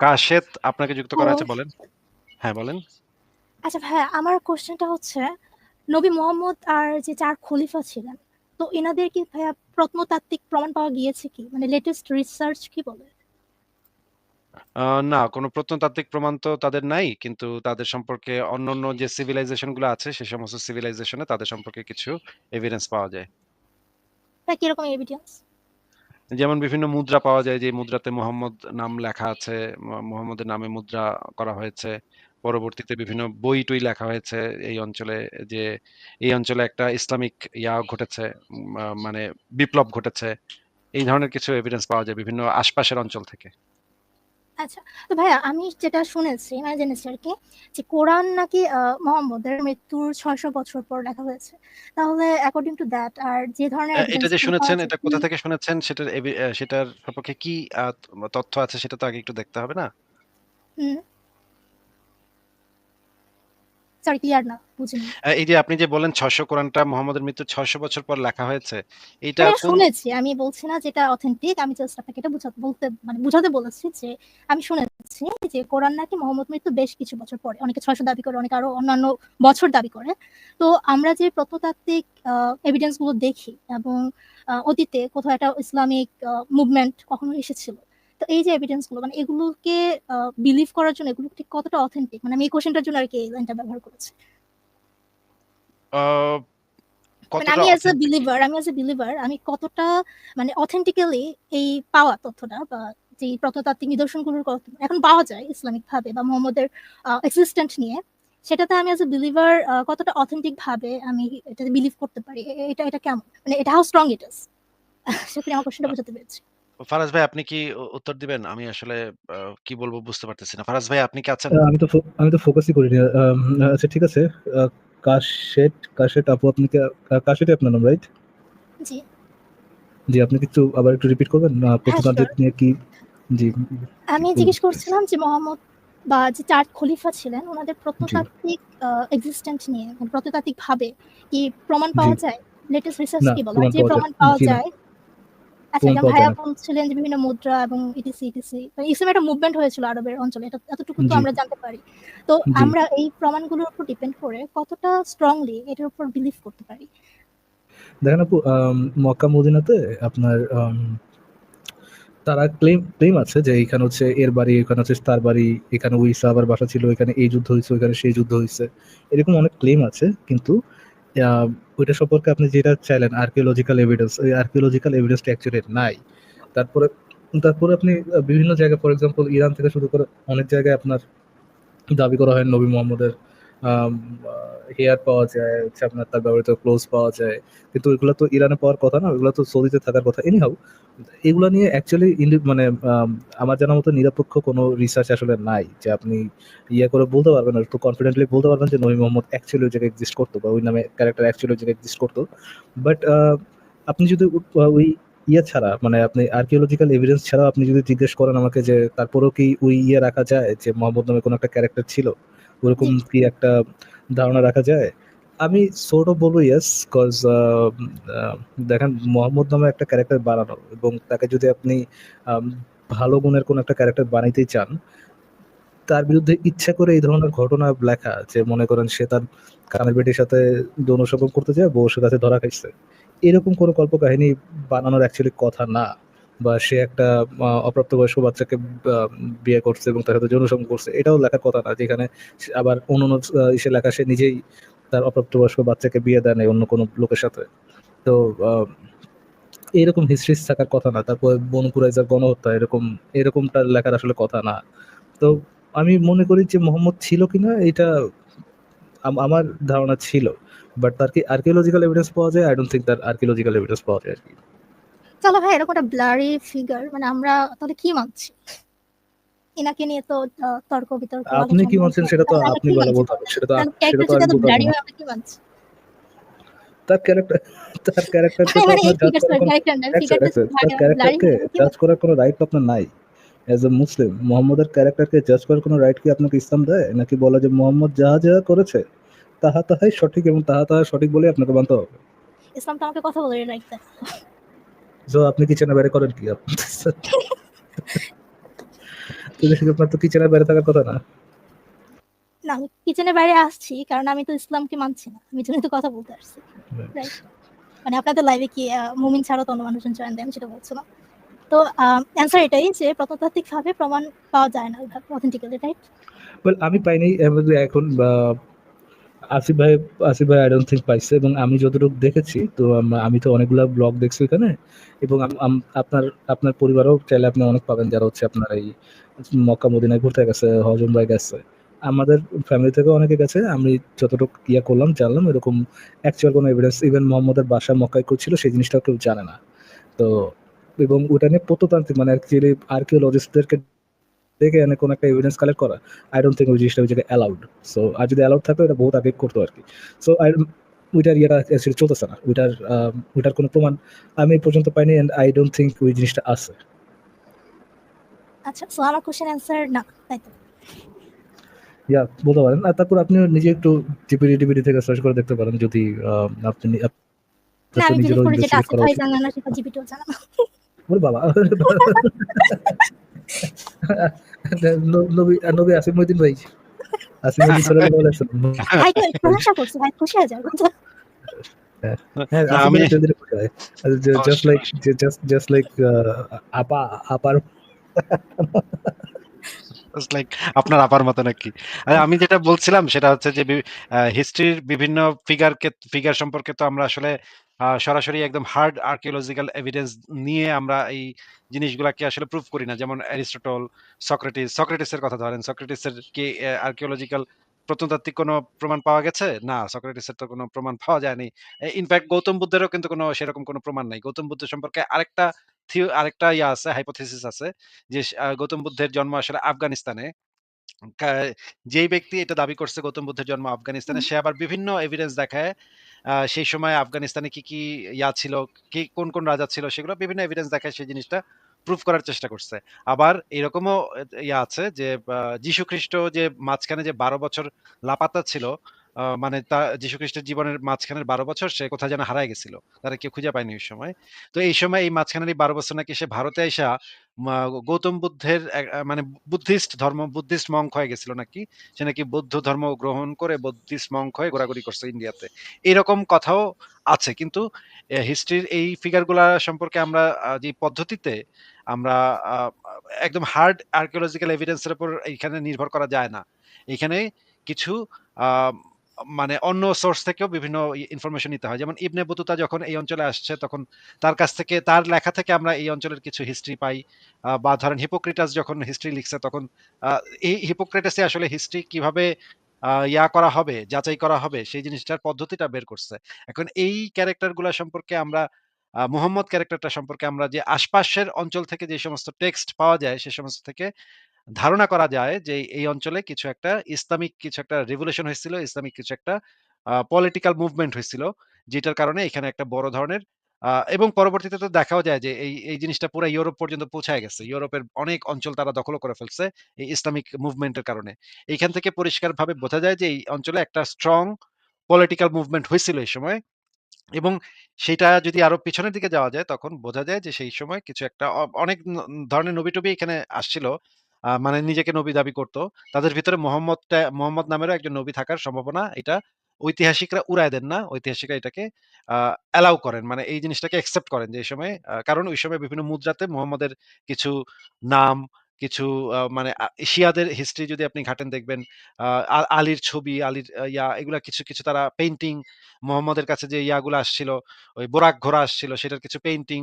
কাশেদ আপনাকে যুক্ত করা আছে বলেন। হ্যাঁ, বলেন। আচ্ছা ভাইয়া আমার কোয়েশ্চেনটা হচ্ছে নবী মোহাম্মদ আর যে ৪ খলিফা ছিলেন, তো এনাদের কি ভাইয়া প্রত্নতাত্ত্বিক প্রমাণ পাওয়া গিয়েছে কি? মানে লেটেস্ট রিসার্চ কি বলে? না, কোনো প্রত্নতাত্ত্বিক প্রমাণ তো তাদের নাই। কিন্তু তাদের সম্পর্কে অন্যান্য যে সিভিলাইজেশনগুলো আছে সে সমস্ত সিভিলাইজেশন তাদের সম্পর্কে কিছু এভিডেন্স পাওয়া যায়। তা কীরকম এভিডেন্স? যেমন বিভিন্ন মুদ্রা পাওয়া যায়, যে মুদ্রাতে মোহাম্মদ নাম লেখা আছে। মোহাম্মদের নামে মুদ্রা করা হয়েছে। পরবর্তীতে বিভিন্ন বই-টই লেখা হয়েছে এই অঞ্চলে, যে এই অঞ্চলে একটা ইসলামিক ইয়া ঘটেছে মানে বিপ্লব ঘটেছে। এই ধরনের কিছু এভিডেন্স পাওয়া যায় বিভিন্ন আশপাশের অঞ্চল থেকে। আচ্ছা। তো ভাইয়া আমি যেটা শুনেছি মানে জেনেছি আর কি যে কোরআন নাকি মোহাম্মদের মৃত্যুর ৬০০ বছর পর লেখা হয়েছে। তাহলে অ্যাকর্ডিং টু দ্যাট আর যে ধরনের এটা যে শুনেছেন এটা কোথা থেকে শুনেছেন সেটার সেটার সম্পর্কে কি তথ্য আছে সেটা তো আগে একটু দেখতে হবে না? হুম। সরি ক্লিয়ার না, বুঝিনি। এই যে আপনি যে ৬০০ কোরআনটা মোহাম্মদের ৬০০ বছর পর লেখা হয়েছে। এটা শুনেছি। আমি বলছি না যে এটা অথেন্টিক। আমি জাস্ট আপনাকে এটা বুঝাতে বলতে মানে বুঝাতে বলেছি যে আমি শুনেছি যে কোরআন নাকি মোহাম্মদ মৃত্যুর বেশ কিছু বছর পরে। অনেকে ৬০০ দাবি করে, অনেকে আরও অন্যান্য বছর দাবি করে। তো আমরা যে প্রত্নতাত্ত্বিক এভিডেন্সগুলো দেখি এবং অতীতে কোথাও একটা ইসলামিক মুভমেন্ট কখনো এসেছিল। তো এই যে এভিডেন্সগুলো মানে এগুলোকে বিলিভ করার জন্য এগুলো ঠিক কতটা অথেন্টিক? মানে আমি এই কোয়েশ্চেনটার জন্য আরকি এই লাইনটা ব্যবহার করেছি। মানে আমি অ্যাজ অথেন্টিক? বিলিভার আমি অ্যাজ আ বিলিভার আমি কতটা মানে অথেন্টিক্যালি এই পাওয়া তথ্যটা বা যেই প্রত্নতাত্ত্বিক নিদর্শনগুলোর এখন পাওয়া যায় ইসলামিক ভাবে বা মোহাম্মদের এক্সিস্টেন্ট নিয়ে সেটাতে আমি অ্যাজ আ বিলিভার কতটা অথেন্টিক ভাবে আমি এটাতে বিলিভ করতে পারি। এটা এটা কেমন? মানে এটা হাউ স্ট্রং ইট ইস? আশা আমার কোয়েশ্চেনটা আ বোঝাতে পেরেছি। ফারাজ ভাই আপনি কি উত্তর দিবেন? আমি আসলে কি বলব বুঝতে পারতেছি না। ফারাজ ভাই আপনি কি আছেন? আমি তো আমি তো ফোকাসই করিনি। আম আচ্ছা ঠিক আছে। আ কাশেদ কাশেদ আপু আপনি কি কাশেদই আপনার নাম রাইট? জি। জি, আপনি কি একটু আবার একটু রিপিট করবেন? আ হ্যাঁ, নিয়ে কি জি, আমি জিজ্ঞেস করছিলাম যে মোহাম্মদ বা যে চার খলিফা ছিলেন ওনাদের প্রত্নতাত্ত্বিক আ এক্সিস্টেন্ট নিয়ে মানে প্রত্নতাত্ত্বিক ভাবে কি প্রমাণ পাওয়া যায়? লেটেস্ট রিসার্চ কি বলে? যে প্রমাণ পাওয়া যায় আচ্ছা ভাইয়া বলছিলেন যে বিভিন্ন মুদ্রা এবং ইটিসি, ইটিসি মানে ইসলামের একটা মুভমেন্ট হয়েছিল আরবের অঞ্চলে। এটা এতটুকু তো আমরা জানতে পারি। তো আমরা এই প্রমাণগুলোর উপর ডিপেন্ড করে কতটা স্ট্রংলি এটার উপর বিলিভ করতে পারি? দেখেন আপু মক্কা মদিনাতে আপনার তারা ক্লেম ক্লেম আছে যে এইখানে হচ্ছে এর বাড়ি, এখানে হচ্ছে তার বাড়ি, এখানে ওই সাহাবার বাসা ছিল, এখানে এই যুদ্ধ হইছে, ওইখানে সেই যুদ্ধ হয়েছে এরকম অনেক ক্লেম আছে। কিন্তু ওইটা সম্পর্কে আপনি যেটা চাইলেন আর্কিওলজিক্যাল এভিডেন্স, ওই আর্কিওলজিক্যাল এভিডেন্সটা অ্যাকচুয়ালি নাই। তারপরে তারপরে আপনি বিভিন্ন জায়গায় ফর এক্সাম্পল ইরান থেকে শুরু করে অনেক জায়গায় আপনার দাবি করা হয় নবী মোহাম্মদের হেয়ার পাওয়া যায়, হচ্ছে আপনার তার ব্যবহৃত ক্লোজ পাওয়া যায়। কিন্তু ওইগুলা তো ইরানে পাওয়ার কথা না। ওইগুলা তো সৌদিতে থাকার কথা। এনিহাউ এগুলা নিয়ে অ্যাকচুয়ালি মানে আম আমার জানার মতো নিরপেক্ষ কোনো রিসার্চ আসলে নাই। যে আপনি ইয়ে করে বলতে পারবেন একটু কনফিডেন্টলি বলতে পারবেন যে নবী মোহাম্মদ অ্যাকচুয়ালি ওই জায়গায় এক্সিস্ট করতো বা ওই নামে ক্যারেক্টার অ্যাকচুয়ালি ওই জায়গায় এক্সিস্ট করতো। বাট আপনি যদি ওই ইয়ে ছাড়া মানে আপনি আর্কিওলজিক্যাল এভিডেন্স ছাড়া আপনি যদি জিজ্ঞেস করেন আমাকে যে তারপরেও কি ওই ইয়ে রাখা যায় যে মোহাম্মদ নামে কোনো একটা ক্যারেক্টার ছিল? ওরকম কি একটা ধারণা রাখা যায়? আমি সর্ট অফ বলব ইয়েস কজ দেখেন মোহাম্মদ নামে একটা ক্যারেক্টার বানানো এবং তাকে যদি আপনি ভালো গুণের কোনো একটা ক্যারেক্টার বানাইতেই চান, তার বিরুদ্ধে ইচ্ছা করে এই ধরনের ঘটনা লেখা যে মনে করেন সে তার কানের বেটির সাথে যৌন করতে যেয়ে বউর কাছে ধরা খাইছে। এরকম কোনো কল্পকাহিনী বানানোর অ্যাকচুয়ালি কথা না। বা সে একটা অপ্রাপ্তবয়স্ক বাচ্চাকে বিয়ে করছে এবং তার সাথে যৌন সঙ্গম করছে। এটাও লেখার কথা না। যেখানে আবার অন্য আ, ইসে লেখা সে নিজেই তার অপ্রাপ্তবয়স্ক বাচ্চাকে বিয়ে দেয় অন্য কোনো লোকের সাথে। তো এরকম হিস্ট্রিজ থাকার কথা না। তারপরে বনু যা গণহত্যা, এরকম, এরকমটা লেখার আসলে কথা না। তো আমি মনে করি যে মোহাম্মদ ছিল কিনা, এটা আমার ধারণা ছিল। বাট তার কি আর্কিওলজিক্যাল এভিডেন্স পাওয়া যায়? আই ডোন্ট থিংক তার আর্কিওলজিক্যাল এভিডেন্স পাওয়া যায় আরকি। তাহলে ভাই এরকম একটা ব্লারি ফিগার মানে আমরা তাহলে কি মানছি? এনাকে নিয়ে তো তর্ক-বিতর্ক আপনি কি মানছেন সেটা তো আপনি বলে বলতে হবে। সেটা তো সেটা তো ব্লারি হয় আমরা কি মানছি? তার ক্যারেক্টার তার ক্যারেক্টারকে মানে তো ক্যারেক্টার। তার ক্যারেক্টারকে জাজ করার কোনো রাইট তো আপনার নাই। অ্যাজ এ মুসলিম মোহাম্মদের ক্যারেক্টারকে জাজ করার কোনো রাইট কি আপনাকে ইসলাম দেয়? নাকি বলে যে মোহাম্মদ যাহা, যাহা করেছে তাহা, তাহাই সঠিক এবং তাহা, তাহা সঠিক বলেই আপনাকে মানতে হবে? ইসলাম তো আমাকে কথা বলার রাইট দেয়। আপনি কি চেনা বের করেন কি? আপনার তো বাইরে থাকার কথা না। না আমি কিচেনের বাইরে আসছি কারণ আমি তো ইসলামকে মানছি না। আমি জন্য তো কথা বলতে আসছি. মানে আপনাদের লাইভে কি মুমিন ছাড়া তো অন্য মানুষজন জয়েন দেয় আমি সেটা বলছিলাম তো অ্যান্সার এটাই যে প্রত্নতাত্ত্বিক ভাবে প্রমাণ পাওয়া যায় না অথেন্টিক্যালি রাইট ওয়েল আমি পাইনি এখন আসিফ ভাই আসিফ ভাই আই ডোন্ট থিঙ্ক পাইছে এবং আমি যতটুকু দেখেছি, তো আমি তো অনেকগুলো ব্লগ দেখছি এখানে এবং আপনার আপনার পরিবারও চাইলে আপনি অনেক পাবেন যারা হচ্ছে আপনার এই মক্কা, মদিনায় ঘুরতে গেছে, হজম ভাই গেছে। আমাদের ফ্যামিলি থেকেও অনেকে গেছে, আমি যতটুকু ইয়া করলাম, জানলাম, এরকম অ্যাকচুয়াল কোনো এভিডেন্স ইভেন মোহাম্মদের বাসা মক্কায় করছিল সেই জিনিসটাও কেউ জানে না। তো, এবং ওটা নিয়ে প্রত্নতান্ত্রিক মানে অ্যাকচুয়ালি আর্কিওলজিস্টদেরকে দেখে এনে কোনো একটা এভিডেন্স কালেক্ট করা আই ডোন্ট থিঙ্ক ওই জিনিসটা ওই জায়গায় অ্যালাউড সো আর যদি অ্যালাউড থাকতো এটা বহুত আগে করতো আর কি সো আই ওইটার ইয়েটা অ্যাকচুয়ালি চলতেছে না। ওইটার ওইটার কোনো প্রমাণ আমি পর্যন্ত পাইনি অ্যান্ড আই ডোন্ট থিঙ্ক ওই জিনিসটা আছে। আচ্ছা সো আমার কোশ্চেন অ্যান্সার না তাই তো। ইয়া বলতে পারেন। আর তারপর আপনি নিজে একটু টিপিডি থেকে সার্চ করে দেখতে পারেন যদি আপনি না আমি নিজেরও ইনভেস্টিগেট করা উচিত। বাবা। নবী নবী আসিফ মহিদিন ভাই। আসিফ মহিদিন সাল্লাল্লাহু আলাইহি ওয়াসাল্লাম ভাই তো প্রশংসা করছে ভাই খুশি হয়ে কোথায় just like just just like আপা আপার লাইক আপনার আপার মতো নাকি? আমি যেটা বলছিলাম সেটা হচ্ছে যে হিস্ট্রির বিভিন্ন ফিগারকে ফিগার সম্পর্কে তো আমরা আসলে সরাসরি একদম হার্ড আর্কিওলজিক্যাল এভিডেন্স নিয়ে আমরা এই জিনিসগুলাকে আসলে প্রুফ করি না। যেমন অ্যারিস্টটল, সক্রেটিস সক্রেটিসের কথা ধরেন। সক্রেটিসের কি আর্কিওলজিক্যাল প্রত্নতাত্ত্বিক কোনো প্রমাণ পাওয়া গেছে? না, সক্রেটিসের তো কোনো প্রমাণ পাওয়া যায়নি। ইনফ্যাক্ট গৌতম বুদ্ধেরও কিন্তু কোনো সেরকম কোনো প্রমাণ নাই। গৌতম বুদ্ধ সম্পর্কে আরেকটা আরেকটা ইয়া আছে হাইপোথিসিস আছে যে গৌতম বুদ্ধের জন্ম আসলে আফগানিস্তানে। যেই ব্যক্তি এটা দাবি করছে গৌতম বুদ্ধের জন্ম আফগানিস্তানে সে আবার বিভিন্ন এভিডেন্স দেখায় সেই সময় আফগানিস্তানে কি কি ইয়া ছিল কি কোন কোন রাজা ছিল সেগুলো বিভিন্ন এভিডেন্স দেখায় সেই জিনিসটা প্রুফ করার চেষ্টা করছে। আবার এরকমও ইয়া আছে যে যীশু খ্রিস্ট যে মাঝখানে যে বারো বছর লাপাতা ছিল মানে তা যীশু খ্রিস্টের জীবনের মাঝখানের বারো বছর সে কোথায় যেন হারায় গেছিল তারা কেউ খুঁজে পায়নি ওই সময়। তো এই সময় এই মাঝখানের এই বারো বছর নাকি সে ভারতে আইসা মা- গৌতম বুদ্ধের মানে বুদ্ধিস্ট ধর্ম বুদ্ধিস্ট মঙ্ক হয়ে গেছিল নাকি? সে নাকি বৌদ্ধ ধর্ম গ্রহণ করে বুদ্ধিস্ট মঙ্ক হয়ে ঘোরাঘুরি করছে ইন্ডিয়াতে। এরকম কথাও আছে কিন্তু হিস্ট্রির এই ফিগারগুলা সম্পর্কে আমরা যে পদ্ধতিতে আমরা একদম হার্ড আর্কিওলজিক্যাল এভিডেন্সের উপর এখানে নির্ভর করা যায় না। এখানে কিছু আহ, মানে অন্য সোর্স থেকেও বিভিন্ন ইনফরমেশন নিতে হয়। যেমন ইবনে বতুতা যখন এই অঞ্চলে আসছে, তখন তার কাছ থেকে, তার লেখা থেকে আমরা এই অঞ্চলের কিছু হিস্ট্রি পাই। বা ধরেন হিপোক্রেটাস যখন হিস্ট্রি লিখছে, তখন এই হিপোক্রেটাসে আসলে হিস্ট্রি কীভাবে ইয়া করা হবে, যাচাই করা হবে, সেই জিনিসটার পদ্ধতিটা বের করছে। এখন এই ক্যারেক্টারগুলা সম্পর্কে আমরা মুহাম্মদ ক্যারেক্টারটা সম্পর্কে আমরা যে আশপাশের অঞ্চল থেকে যে সমস্ত টেক্সট পাওয়া যায়, সে সমস্ত থেকে ধারণা করা যায় যে এই অঞ্চলে কিছু একটা ইসলামিক কিছু একটা রেভলিউশন হয়েছিল, ইসলামিক কিছু একটা পলিটিক্যাল মুভমেন্ট হয়েছিল, যেটার কারণে এখানে একটা বড় ধরনের এবং পরবর্তীতে তো দেখাও যায় যে এই এই জিনিসটা পুরো ইউরোপ পর্যন্ত পৌঁছায় গেছে। ইউরোপের অনেক অঞ্চল তারা দখল করে ফেলছে এই ইসলামিক মুভমেন্টের কারণে। এইখান থেকে পরিষ্কারভাবে বোঝা যায় যে এই অঞ্চলে একটা স্ট্রং পলিটিক্যাল মুভমেন্ট হয়েছিল এই সময় এবং সেটা যদি আরও পিছনের দিকে যাওয়া যায়, তখন বোঝা যায় যে সেই সময় কিছু একটা অনেক ধরনের নবী টবি এখানে আসছিল। মানে নিজেকে নবী দাবি করত। তাদের ভিতরে মোহাম্মদটা, মোহাম্মদ নামেরও একজন নবী থাকার সম্ভাবনা এটা ঐতিহাসিকরা উড়ায় দেন না। ঐতিহাসিকরা এটাকে অ্যালাউ করেন। মানে এই জিনিসটাকে অ্যাকসেপ্ট করেন যে এই সময় কারণ ওই সময় বিভিন্ন মুদ্রাতে মোহাম্মদের কিছু নাম কিছু মানে শিয়াদের হিস্ট্রি যদি আপনি ঘাটেন দেখবেন আলীর ছবি, আলীর ইয়া, এগুলা কিছু কিছু তারা পেইন্টিং মোহাম্মদের কাছে যে ইয়াগুলো আসছিল, ওই বোরাক ঘোড়া আসছিল, সেটার কিছু পেইন্টিং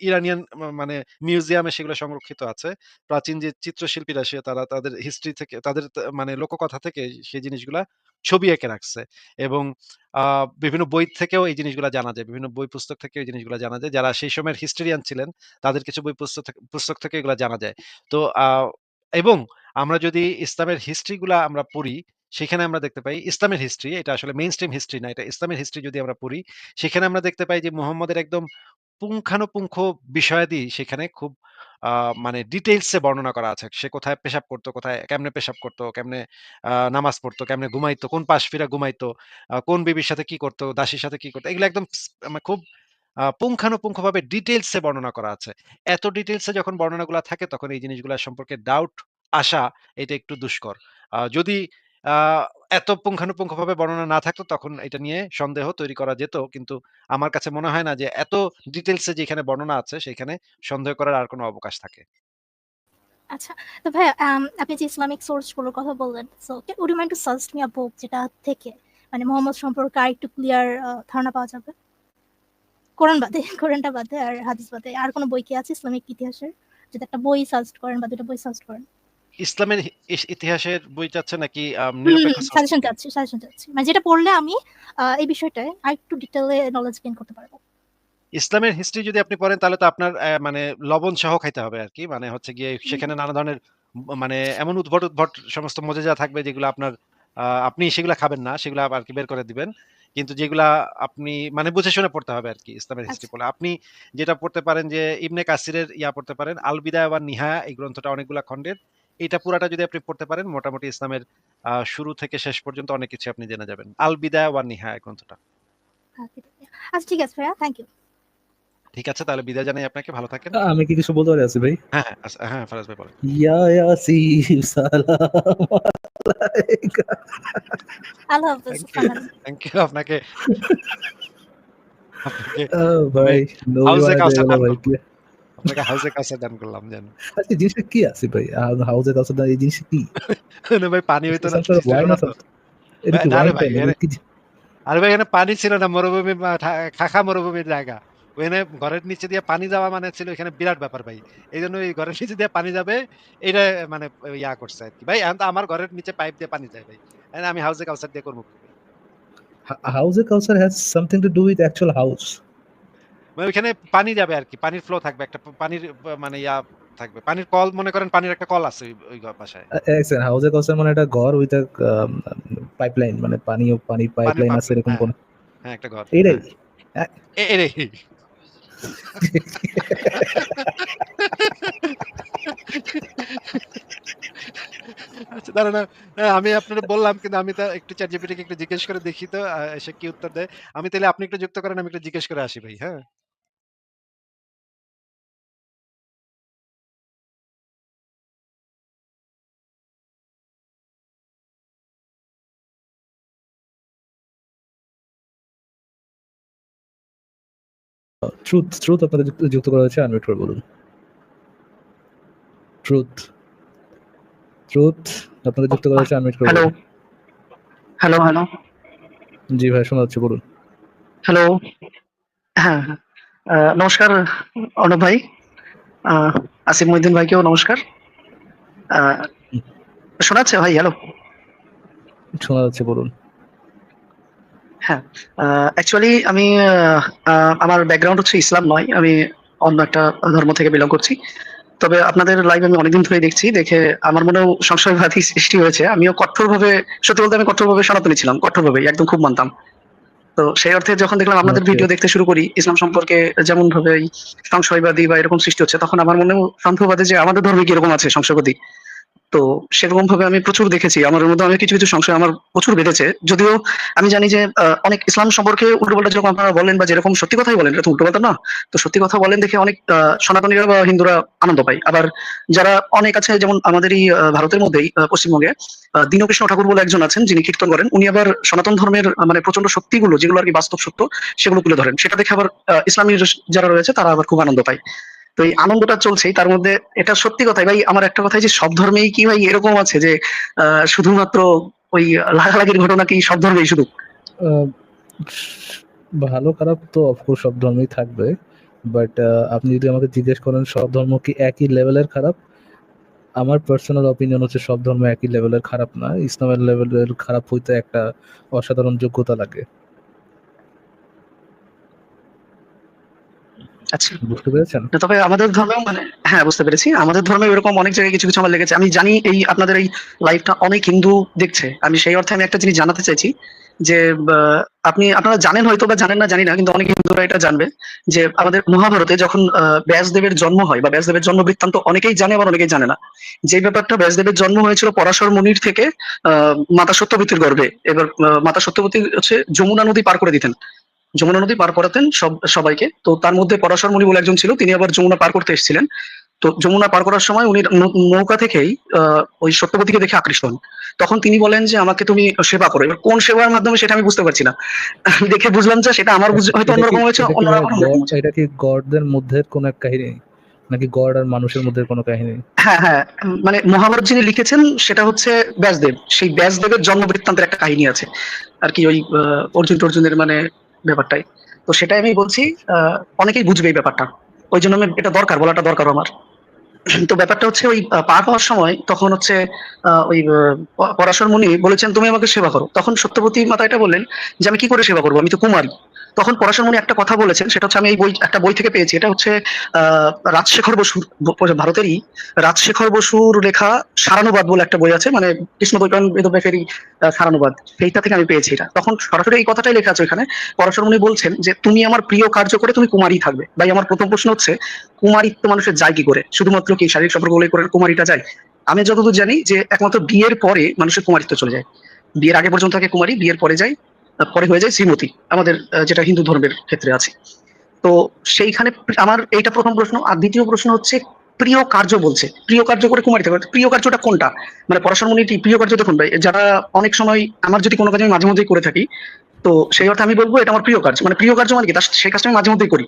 ইরানিয়ান মানে মিউজিয়ামে সেগুলো সংরক্ষিত আছে। প্রাচীন যে চিত্রশিল্পীরা, সে তারা তাদের হিস্ট্রি থেকে, তাদের মানে লোককথা থেকে সেই জিনিসগুলা ছবি এঁকে রাখছে। এবং বিভিন্ন বই থেকেও এই জিনিসগুলো জানা যায়। বিভিন্ন বই পুস্তক থেকে এই জিনিসগুলো জানা যায়। যারা সেই সময়ের হিস্টোরিয়ান ছিলেন, তাদের কিছু বই পুস্তক থেকে পুস্তক থেকে এগুলো জানা যায়। তো এবং আমরা যদি ইসলামের হিস্ট্রিগুলা আমরা পড়ি, সেখানে আমরা দেখতে পাই ইসলামের হিস্ট্রি, এটা আসলে মেইন স্ট্রিম হিস্ট্রি না, এটা ইসলামের হিস্ট্রি যদি আমরা পড়ি, সেখানে আমরা দেখতে পাই যে মুহাম্মদের একদম পুঙ্খানুপুঙ্খ বিষয়াদি সেখানে খুব মানে ডিটেইলসে বর্ণনা করা আছে সে কোথায় পেশাব করতো, কোথায় কেমনে পেশাব করতো, কেমনে নামাজ পড়তো, কেমনে ঘুমাইতো, কোন পাশ ফিরা ঘুমাইতো কোন বিবির সাথে কি করতো, দাসীর সাথে কি করতো, এগুলো একদম মানে খুব পুঙ্খানুপুঙ্খভাবে ডিটেইলসে বর্ণনা করা আছে। এত ডিটেইলসে যখন বর্ণনাগুলো থাকে, তখন এই জিনিসগুলা সম্পর্কে ডাউট আসা এটা একটু দুষ্কর। যদি এত পুঙ্খানুপুঙ্খভাবে বর্ণনা না থাকতো তখন এটা নিয়ে সন্দেহ তৈরি করা যেত। কিন্তু আমার কাছে মনে হয় না যে এত ডিটেলসে যেখানে বর্ণনা আছে সেখানে সন্দেহ করার আর কোনো অবকাশ থাকে। আচ্ছা। তো ভাইয়া আপনি যে ইসলামিক সোর্সগুলোর কথা বললেন, so would you mind to suggest me a book যেটা থেকে মানে মোহাম্মদ সম্পর্কে আরেকটু ক্লিয়ার ধারণা পাওয়া যাবে? কোরআন বাদে, কোরআনটা বাদে আর হাদিস বাদে আর কোন বই কি আছে ইসলামিক ইতিহাসের? যদি একটা বই সাজেস্ট করেন বা ২ টা বই সাজেস্ট করেন। ইসলামের ইতিহাসের বই চাচ্ছেন নাকি সাজেশন চাচ্ছি, সাজেশন চাচ্ছি। মানে যেটা পড়লে আমি এই বিষয়টায় আরেকটু ডিটেইলে নলেজ গেইন করতে পারব। ইসলামের হিস্ট্রি যদি আপনি পড়েন তাহলে তো আপনার মানে লবণ সহ খাইতে হবে আরকি। মানে হচ্ছে গিয়ে সেখানে নানা ধরনের মানে এমন উদ্ভট, উদ্ভট সমস্ত মজেজা থাকবে যেগুলো আপনার আপনি সেগুলা খাবেন না। সেগুলা আরকি বের করে দিবেন। কিন্তু যেগুলা আপনি মানে বুঝে শুনে পড়তে হবে আর কি ইসলামের হিস্ট্রি আচ্ছা। পড়লে। আপনি যেটা পড়তে পারেন যে ইবনে কাসিরের ইয়া পড়তে পারেন, আলবিদা বিদায়া নিহা এই গ্রন্থটা অনেকগুলা খন্ডের। এইটা পুরাটা যদি আপনি পড়তে পারেন মোটামুটি ইসলামের শুরু থেকে শেষ পর্যন্ত অনেক কিছু আপনি জেনে যাবেন। আল বিদায়া ওয়ান নিহায়া গ্রন্থটা। আচ্ছা ঠিক আছে ভাইয়া, থ্যাংক ইউ। ঠিক আছে তাহলে বিদায় জানাই আপনাকে। ভালো থাকেন। আমি কি কিছু বলতে পারি আসিফ ভাই? হ্যাঁ, হ্যাঁ, আস হ্যাঁ, ফারাজ ভাই বলেন। ইয়া ইয়াসিন সালাম আলাইকা। আল্লাহ হাফেজ। থ্যাংক ইউ, আপনাকে আপনাকে ও ভাই দান ভাই। আপনাকে হাউজে কাউসার দান করলাম জান। আচ্ছা এই জিনিসটা কি আসিফ ভাই? আ হাউজে কাউসার এই জিনিসটা কি? না ভাই পানি হইতো না কি আরে ভাই এখানে পানি ছিল না মরুভূমি খাখা মরুভূমির জায়গা। ওখানে ঘরের নিচে দিয়ে পানি যাওয়া মানে ছিল এখানে বিরাট ব্যাপার ভাই। এই জন্য ওই ঘরের নিচে দিয়ে পানি যাবে এটা মানে ইয়া করছে আরকি। ভাই এখন তো আমার ঘরের নিচে পাইপ দিয়ে পানি যায় ভাই। আমি হাউজে কাউসার দিয়ে করব কি? হা হাউজে কাউসার has something to do with actual house. মানে ওইখানে পানি যাবে আর কি পানির ফ্লো থাকবে একটা পানির মানে ইয়া থাকবে। পানির কল মনে করেন পানির একটা কল আছে ওই বাসায়। আ এক হাউজে কাউসার মানে একটা ঘর উইথ পাইপলাইন মানে পানি ও পানির পাইপলাইন আছে এরকম হ্যাঁ। কোন হ্যাঁ, একটা ঘর। এটাই? হ্যাঁ। আ এ আচ্ছা দাঁড়ান আমি আপনারে বললাম কিন্তু আমি তো একটু ChatGPT কে একটু জিজ্ঞেস করে দেখি তো আ সে কি উত্তর দেয়। আমি তাইলে আপনি একটু যুক্ত করেন আমি একটু জিজ্ঞেস করে আসি ভাই, হ্যাঁ? ট্রুথ, ট্রুথ আপনাদের যুক্ত করা হয়েছে আনমিউট করে বলুন। ট্রুথ। ট্রুথ আপনাদের যুক্ত করা হয়েছে আনমিউট করে হ্যালো। Hello, hello. জি ভাই শোনা যাচ্ছে বলুন। হ্যালো। হ্যাঁ, হ্যাঁ। নমস্কার অর্ণব ভাই। আসিফ মহিউদ্দিন ভাইকেও নমস্কার। শোনা যাচ্ছে ভাই? হ্যালো। শোনা যাচ্ছে বলুন। হ্যাঁ, অ্যাকচুয়ালি আমি আমার ব্যাকগ্রাউন্ড হচ্ছে ইসলাম নয়। আমি অন্য একটা ধর্ম থেকে বিলং করছি। তবে আপনাদের লাইভ আমি অনেকদিন ধরেই দেখছি। দেখে আমার মনেও সংশয়বাদী সৃষ্টি হয়েছে। আমিও কঠোরভাবে সত্যি বলতে আমি কঠোরভাবে সনাতনী ছিলাম। কঠোরভাবেই একদম খুব মানতাম। তো সেই অর্থে যখন দেখলাম আপনাদের ভিডিও দেখতে শুরু করি ইসলাম সম্পর্কে যেমন ভাবে সংশয়বাদী বা এরকম সৃষ্টি হচ্ছে তখন আমার মনেও সন্দেহ বাধে যে আমাদের ধর্মে কি এরকম আছে সংশয়বাদী। তো সেরকম ভাবে আমি প্রচুর দেখেছি। আমার মধ্যে অনেক কিছু, কিছু সংশয় আমার প্রচুর বেড়েছে। যদিও আমি জানি যে অনেক ইসলাম সম্পর্কে উল্টোপাল্টা যেরকম আপনারা বলেন বা যেরকম সত্যি কথাই বলেন এটা তো উল্টোপাল্টা না। তো সত্যি কথা বলেন দেখে অনেক সনাতনীরা বা হিন্দুরা আনন্দ পায়। আবার যারা অনেক আছে যেমন আমাদেরই ভারতের মধ্যেই পশ্চিমবঙ্গে দীনকৃষ্ণ ঠাকুর বলে একজন আছেন যিনি কীর্তন করেন। উনি আবার সনাতন ধর্মের মানে প্রচণ্ড শক্তিগুলো যেগুলো আর কি বাস্তব সত্য সেগুলো তুলে ধরেন। সেটা দেখে আবার ইসলামী যারা রয়েছে তারা আবার খুব আনন্দ পায়। তো এই আনন্দটা চলছেই তার মধ্যে এটা সত্যি কথাই ভাই, আমার একটা কথাই যে সব ধর্মেই কি ভাই এরকম আছে যে শুধুমাত্র ওই লাগালাগির ঘটনা কি সব ধর্মেই শুধু? ভালো খারাপ তো অফকোর্স সব ধর্মেই থাকবে। বাট আপনি যদি আমাকে জিজ্ঞেস করেন সব ধর্ম কি একই লেভেলের খারাপ? আমার পার্সোনাল অপিনিয়ন হচ্ছে সব ধর্ম একই লেভেলের খারাপ না। ইসলামের লেভেলের খারাপ হইতে একটা অসাধারণ যোগ্যতা লাগে। আচ্ছা। বুঝতে পেরেছেন? তবে আমাদের ধর্মেও মানে হ্যাঁ, বুঝতে পেরেছি। আমাদের ধর্মেও এরকম অনেক জায়গায় কিছু, কিছু আমার লেগেছে। আমি জানি এই আপনাদের এই লাইভটা অনেক হিন্দু দেখছে। আমি সেই অর্থে আমি একটা জিনিস জানাতে চাইছি যে আপনি আপনারা জানেন হয়তো বা জানেন না জানি না কিন্তু অনেক হিন্দুরা এটা জানবে যে আমাদের মহাভারতে যখন ব্যাসদেবের জন্ম হয় বা ব্যাসদেবের জন্ম বৃত্তান্ত অনেকেই জানে আবার অনেকেই জানে না। যে ব্যাপারটা ব্যাসদেবের জন্ম হয়েছিল পরাশর মুনির থেকে মাতা সত্যবতীর গর্ভে। এবার মাতা সত্যবতী হচ্ছে যমুনা নদী পার করে দিতেন। যমুনা নদী পার করাতেন সব সবাইকে। তো তার মধ্যে পরাশর মুনি বলে একজন ছিল তিনি আবার যমুনা পার করতে এসেছিলেন। তো যমুনা পার করার সময় উনি নৌকা থেকেই ওই সত্যপতিকে দেখে আকৃষ্ট হন। তখন তিনি বলেন যে আমাকে তুমি সেবা করো। এবার কোন সেবার মাধ্যমে সেটা আমি বুঝতে পারছি না। দেখে বুঝলাম যে সেটা আমার বুঝ- হয়তো অন্যরকম হয়েছে এটা কি এটা কি গডদের মধ্যে কোনো এক কাহিনী? নাকি গড আর মানুষের মধ্যে কোনো কাহিনী? হ্যাঁ হ্যাঁ। মানে মহাভারত যিনি লিখেছেন সেটা হচ্ছে ব্যাসদেব। সেই ব্যাসদেবের জন্ম বৃত্তান্তের একটা কাহিনী আছে। আর কি ওই অর্জুন টর্জুনের মানে ব্যাপারটাই। তো সেটাই আমি বলছি অনেকেই বুঝবে এই ব্যাপারটা। ওই জন্য আমি, এটা দরকার, বলাটা দরকার আমার। তো ব্যাপারটা হচ্ছে ওই পার হওয়ার সময় তখন হচ্ছে ওই পরাশর মুনি বলেছেন, তুমি আমাকে সেবা করো। তখন সত্যবতী মাতা এটা বললেন যে, আমি কি করে সেবা করব? আমি তো কুমারী। তখন পরাশর মুনি একটা কথা বলেছেন, সেটা হচ্ছে আমি এই বই, একটা বই থেকে পেয়েছি, এটা হচ্ছে রাজশেখর বসুর ভারতেরই রাজশেখর বসুর লেখা সারানুবাদ বলে একটা বই আছে মানে কৃষ্ণ বৈপায়ন বেদব্যাসেরই সারানুবাদ, সেইটা থেকে আমি পেয়েছি এটা। তখন সরাসরি এই কথাটাই লেখা আছে ওখানে পরাশর মুনি বলছেন যে, তুমি আমার প্রিয় কার্য করে তুমি কুমারী থাকবে। ভাই আমার প্রথম প্রশ্ন হচ্ছে, কুমারিত্ব মানুষের যায় কি করে? শুধুমাত্র কি? শারীরিক সম্পর্ক করে কুমারীটা যায়? আমি যতদূর জানি যে একমাত্র বিয়ের পরে মানুষের কুমারিত্ব চলে যায়। বিয়ের আগে পর্যন্ত থাকে কুমারী, বিয়ের পরে যায়, পরে হয়ে যায় শ্রীমতী। আমাদের যেটা হিন্দু ধর্মের ক্ষেত্রে আছে। তো সেইখানে আমার এইটা প্রথম প্রশ্ন। আর দ্বিতীয় প্রশ্ন হচ্ছে, প্রিয় কার্য বলছে। প্রিয় কার্য করে কুমারী প্রিয় কার্যটা কোনটা? মানে পড়াশোনা মনিটি প্রিয় কার্য দেখুন ভাই, যারা অনেক সময় আমার যদি কোনো কাজ আমি মাঝে মধ্যেই করে থাকি, তো সেই অর্থে আমি বলব এটা আমার প্রিয় কার্য। মানে প্রিয় কার্য মানে কি? সেই কাজটা আমি মাঝে মধ্যেই করি।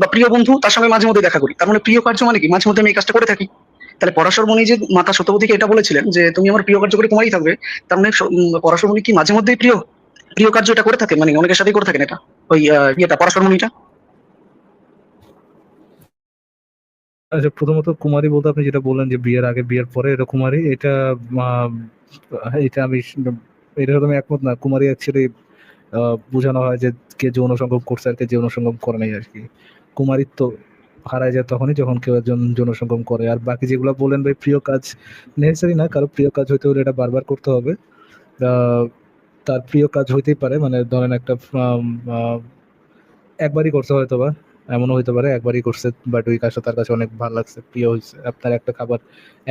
বা প্রিয় বন্ধু, তার সঙ্গে মাঝে মধ্যে দেখা করি। তার মানে প্রিয় কার্য মানে কি? মাঝে মধ্যে আমি এই কাজটা করে থাকি। তাহলে পরাশর মণি যে মাতা সত্যবতীকে এটা বলেছিলেন যে, তুমি আমার প্রিয় কার্য করে কুমারী থাকবে। তার মানে পরাশর মণি কি মাঝে মধ্যেই প্রিয়? প্রিয় কার্য এটা করে থাকেন মানে অনেকের সাথেই করে থাকেন এটা? ওই ইয়েটা, পরাশর মণিটা? আচ্ছা প্রথমত কুমারী বলতে আপনি যেটা বললেন যে, বিয়ের আগে, বিয়ের পরে এটা কুমারী, এটা এটা আমি এটা আমি একমত না। কুমারী অ্যাকচুয়ালি বোঝানো হয় যে, কে যৌন সঙ্গম করছে আর কে যৌন সঙ্গম করে নাই আর কি। কুমারিত্ব হারায় যায় তখনই যখন কেউ একজন যৌন সঙ্গম করে। আর বাকি যেগুলো বলেন ভাই প্রিয় কাজ নেসেসারি না কারও প্রিয় কাজ হইতে হলে এটা বারবার করতে হবে। তার প্রিয় কাজ হইতেই পারে মানে ধরেন একটা একবারই করতে হয়তো বা এমনও হইতে পারে একবারই করছে বাট ওই কাজটা তার কাছে অনেক ভালো লাগছে প্রিয় হয়েছে আপনার একটা খাবার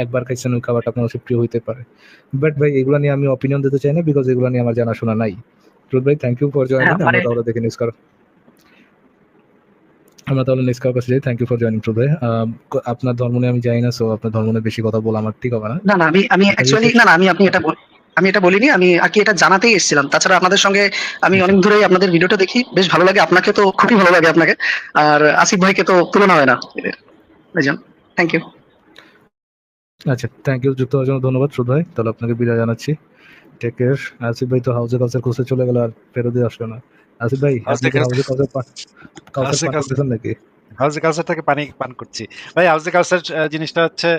একবার খাইছেন ওই খাবারটা আপনার কাছে প্রিয় হইতে পারে। বাট ভাই এগুলো নিয়ে আমি অপিনিয়ন দিতে চাই না বিকজ এগুলো নিয়ে আমার জানাশোনা নাই। রুদ ভাই থ্যাংক ইউ ফর জয়েনিং আমরা দেখে নিউজ করো আমরা তাহলে নিউজ কারোর কাছে যাই। থ্যাংক ইউ ফর জয়েনিং ভাই আপনার ধর্ম নিয়ে আমি জানি না সো আপনার ধর্ম নিয়ে বেশি কথা বলা আমার ঠিক হবে না। না না আমি আমি অ্যাকচুয়ালি না না আমি আপনি এটা বল- আমি এটা বলিনি আমি আর কি এটা জানাতেই এসেছিলাম। তাছাড়া আপনাদের সঙ্গে আমি অনেক ধরেই আপনাদের ভিডিওটা দেখি বেশ ভালো লাগে আপনাকে তো খুবই ভালো লাগে আপনাকে। আর আসিফ ভাইকে তো তুলনা হয় না। থ্যাংক ইউ আচ্ছা থ্যাংক ইউ যুক্ত হওয়ার জন্য ধন্যবাদ শ্রদ্ধা ভাই। তাহলে আপনাকে বিদায় জানাচ্ছি। টেক কেয়ার আসিফ ভাই তো হাউসে কালচার কোর্সে চলে গেল আর ফেরত দিয়ে আসলো না। আসিফ ভাই House এ পাঠ কালচার- করতেছেন নাকি? হাউজে পানি পান করছি। ভাই হাউজে কালচার জিনিসটা হচ্ছে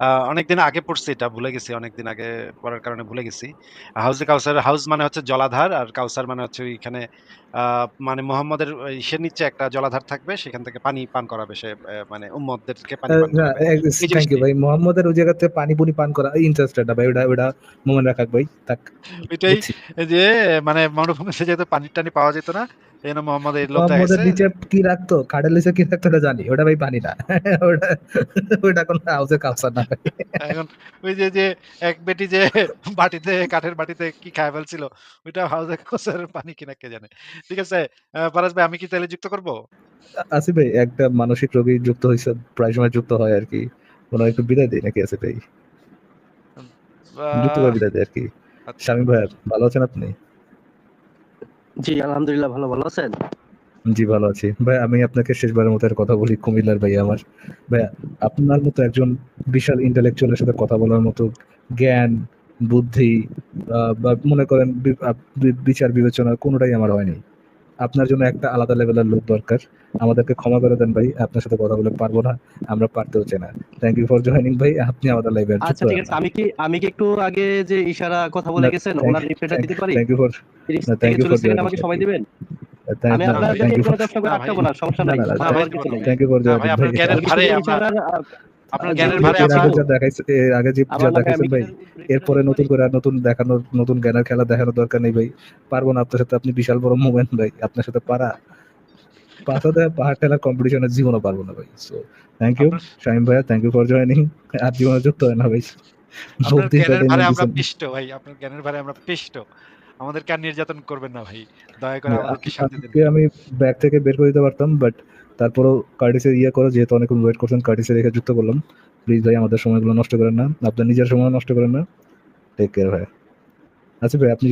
অনেকদিন আগে পড়ছি এটা ভুলে গেছি অনেকদিন আগে পড়ার কারণে ভুলে গেছি। হাউজে কাউসার হাউস মানে হচ্ছে জলাধার আর কাউসার মানে হচ্ছে ওইখানে মানে মোহাম্মদের ইসের নিচে একটা জলাধার থাকবে সেখান থেকে পানি পান করাবে সে মানে উম্মতদেরকে পানি পান করাবে থ্যাংক ইউ ভাই মোহাম্মদের ওই জায়গাতে পানি পুনি পান করা ইন্টারেস্টেড ভাই ওটা ওটা মোমেন্ট রাখাক ভাই তাক এটাই যে মানে মরুভূমিতে যেহেতু পানি টানি পাওয়া যেত না মোহাম্মদ এই লোকটা গেছে নিচে কি রাখতো? কাঠের নিচে কি রাখতো ওটা জানি ওটা ভাই পানি না। ওটা ওটা কোন কালচার না। এখন ওই যে যে এক বেটি যে বাটিতে কাঠের বাটিতে কি খায় ফেলছিল ওইটা পানি কিনা কে জানে। ঠিক আছে ফারাজ ভাই আমি কি তাহলে যুক্ত করব? আসিফ ভাই একটা মানসিক রোগী যুক্ত হয়েছে প্রায় সময় যুক্ত হয় আর কি। কোনো একটু বিদায় দিই নাকি আছে ভাই? যুক্ত করে বিদায় দেয় আর কি। আচ্ছা। স্বামী ভাই ভালো আছেন আপনি? জি, আলহামদুলিল্লাহ, ভালো ভালো আছেন? জি, ভালো আছি। ভাই, আমি আপনাকে শেষবারের মতো কথা বলি, কুমিল্লার ভাই আমার। ভাই আপনার মতো একজন বিশাল ইন্টেলেকচুয়ালের সাথে কথা বলার মতো জ্ঞান, বুদ্ধি বা মনে করেন বিচার বিবেচনা কোনোটাই আমার হয়নি আপনার জন্য একটা আলাদা লেভেলের লোক দরকার। আমাদেরকে ক্ষমা করে দেন ভাই আপনার সাথে কথা বলে পারব না আমরা পারতেও চাই না। থ্যাংক ইউ ফর জয়নিং ভাই আপনি আমাদের লাইভে আচ্ছা ঠিক আছে। আমি কি আমি কি একটু আগে যে ইশারা কথা বলে গেছেন ওনার রিপ্লাইটা দিতে পারি? থ্যাংক ইউ ফর 30 না, থেকে thank you for 40 seconds joining, আমাকে সময় দিবেন? আমি থ্যাংক ইউ। না সমস্যা নাই। আমার কিছু নেই থ্যাংক ইউ ফর না, ভাই আপনার ভাই জ্ঞানের ভারে আমরা আপনার আগে যা যে দেখাইছেন ভাই এরপরে নতুন করে আর নতুন দেখানোর নতুন জ্ঞানের খেলা দেখানোর দরকার নেই ভাই। পারব না আপনার সাথে আপনি বিশাল বড় মুভমেন্ট ভাই আপনার সাথে পারা। পাশাতে পাহাড় ঠেলার কম্পিটিশনের জীবনও পারব না ভাই। সো থ্যাংক ইউ শাহিম ভাইয়া থ্যাংক ইউ ফর জয়নিং আর জীবনে যুক্ত হয় না ভাই। আমরা পিষ্ট ভাই আপনার জ্ঞানের ভারে আমরা পিষ্ট। আমাদেরকে আর নির্যাতন করবেন না ভাই। দয়া করে আমাদেরকে শান্তি দিন। আমি ব্যাগ থেকে বের করে দিতে পারতাম বাট তারপরও কার্ডিসে ইয়ে করো, যেহেতু অনেকক্ষণ ওয়েট করছেন কার্ডিসে রেখে যুক্ত করলাম। প্লিজ ভাই, আমাদের সময়গুলো নষ্ট করেন না। আপনার নিজের সময় নষ্ট করেন না। টেক কেয়ার ভাই। আচ্ছা ভাই, আপনি